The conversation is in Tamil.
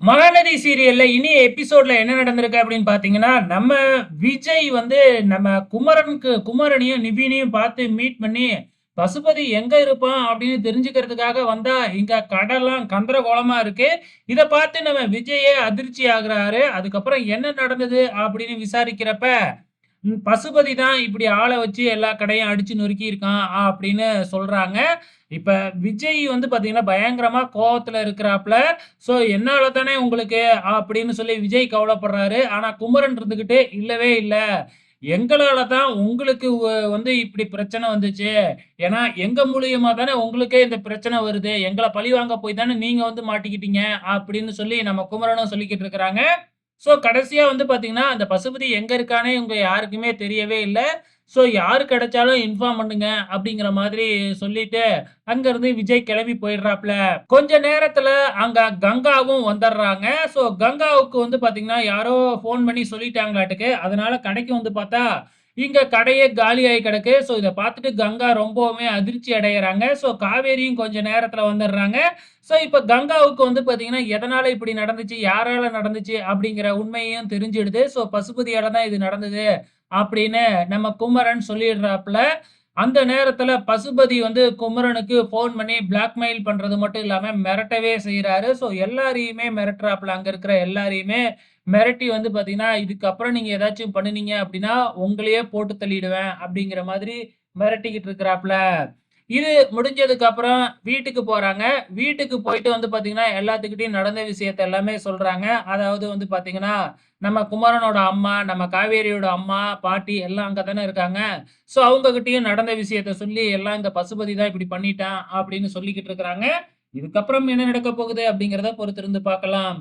மகாநதி சீரியல்ல இனி எபிசோட்ல என்ன நடந்திருக்கு அப்படின்னு பார்த்தீங்கன்னா, நம்ம விஜய் வந்து நம்ம குமரனுக்கு குமரனையும், நிவினையும் பார்த்து மீட் பண்ணி, பசுபதி எங்க இருப்பான் அப்படின்னு தெரிஞ்சுக்கிறதுக்காக வந்தா, இங்க கடல்லாம் கந்தரகோலமா இருக்கு. இதை பார்த்து நம்ம விஜயே அதிர்ச்சி ஆகுறாரு. அதுக்கப்புறம் என்ன நடந்தது அப்படின்னு விசாரிக்கிறப்ப, பசுபதி தான் இப்படி ஆளை வச்சு எல்லா கடையும் அடிச்சு நொறுக்கியிருக்கான் அப்படின்னு சொல்றாங்க. இப்ப விஜய் வந்து பார்த்தீங்கன்னா, பயங்கரமா கோவத்தில் இருக்கிறாப்ல. ஸோ என்னால தானே உங்களுக்கு அப்படின்னு சொல்லி விஜய் கவலைப்படுறாரு. ஆனா குமரன் இருந்துகிட்டு, இல்லவே இல்லை எங்களால தான் உங்களுக்கு வந்து இப்படி பிரச்சனை வந்துச்சு. ஏன்னா எங்க மூலியமா தானே உங்களுக்கே இந்த பிரச்சனை வருது. எங்களை பழி வாங்க போய் தானே நீங்க வந்து மாட்டிக்கிட்டீங்க அப்படின்னு சொல்லி நம்ம குமரனும் சொல்லிக்கிட்டு இருக்கிறாங்க. ஸோ கடைசியாக வந்து பார்த்தீங்கன்னா, அந்த பசுபதி எங்கே இருக்கான்னே இவங்க யாருக்குமே தெரியவே இல்லை ஸோ யார் கிடைச்சாலும் இன்ஃபார்ம் பண்ணுங்க அப்படிங்கிற மாதிரி சொல்லிட்டு, அங்கேருந்து விஜய் கிளம்பி போயிடுறாப்ல. கொஞ்ச நேரத்தில் அங்கே கங்காவும் வந்துடுறாங்க. ஸோ கங்காவுக்கு வந்து பார்த்தீங்கன்னா, யாரோ ஃபோன் பண்ணி சொல்லிட்டாங்களாட்டுக்கு. அதனால கடைக்கு வந்து பார்த்தா, இங்க கடையே காலியாகி கிடக்கு. ஸோ இதை பார்த்துட்டு கங்கா ரொம்பவுமே அதிர்ச்சி அடைகிறாங்க ஸோ காவேரியும் கொஞ்ச நேரத்தில் வந்துடுறாங்க. ஸோ இப்போ கங்காவுக்கு வந்து பார்த்தீங்கன்னா, எதனால் இப்படி நடந்துச்சு? யாரால நடந்துச்சு? அப்படிங்கிற உண்மையும் தெரிஞ்சிடுது. ஸோ பசுபதியால தான் இது நடந்தது அப்படின்னு நம்ம குமரன் சொல்லிடுறாப்புல அந்த நேரத்துல பசுபதி வந்து குமரனுக்கு ஃபோன் பண்ணி பிளாக்மெயில் பண்றது மட்டும் இல்லாம மிரட்டவே செய்யறாரு ஸோ எல்லாரையுமே மிரட்டுறாப்புல அங்க இருக்கிற எல்லாரையுமே மிரட்டி வந்து பாத்தீங்கன்னா இதுக்கப்புறம் நீங்க ஏதாச்சும் பண்ணுனீங்க அப்படின்னா, உங்களையே போட்டு தள்ளிடுவேன் அப்படிங்கிற மாதிரி மிரட்டிக்கிட்டு இருக்கிறாப்ல. இது முடிஞ்சதுக்கு அப்புறம் வீட்டுக்கு போறாங்க. வீட்டுக்கு போயிட்டு வந்து பாத்தீங்கன்னா எல்லாத்துக்கிட்டையும் நடந்த விஷயத்த எல்லாமே சொல்றாங்க. அதாவது வந்து பாத்தீங்கன்னா நம்ம குமரனோட அம்மா, நம்ம காவேரியோட அம்மா, பாட்டி எல்லாம் அங்கே தானே இருக்காங்க. ஸோ அவங்ககிட்டயும் நடந்த விஷயத்த சொல்லி, எல்லாம் இந்த பசுபதி தான் இப்படி பண்ணிட்டான் அப்படின்னு சொல்லிக்கிட்டு இருக்கிறாங்க. இதுக்கப்புறம் என்ன நடக்கப் போகுது அப்படிங்கிறத பொறுத்திருந்து பார்க்கலாம்.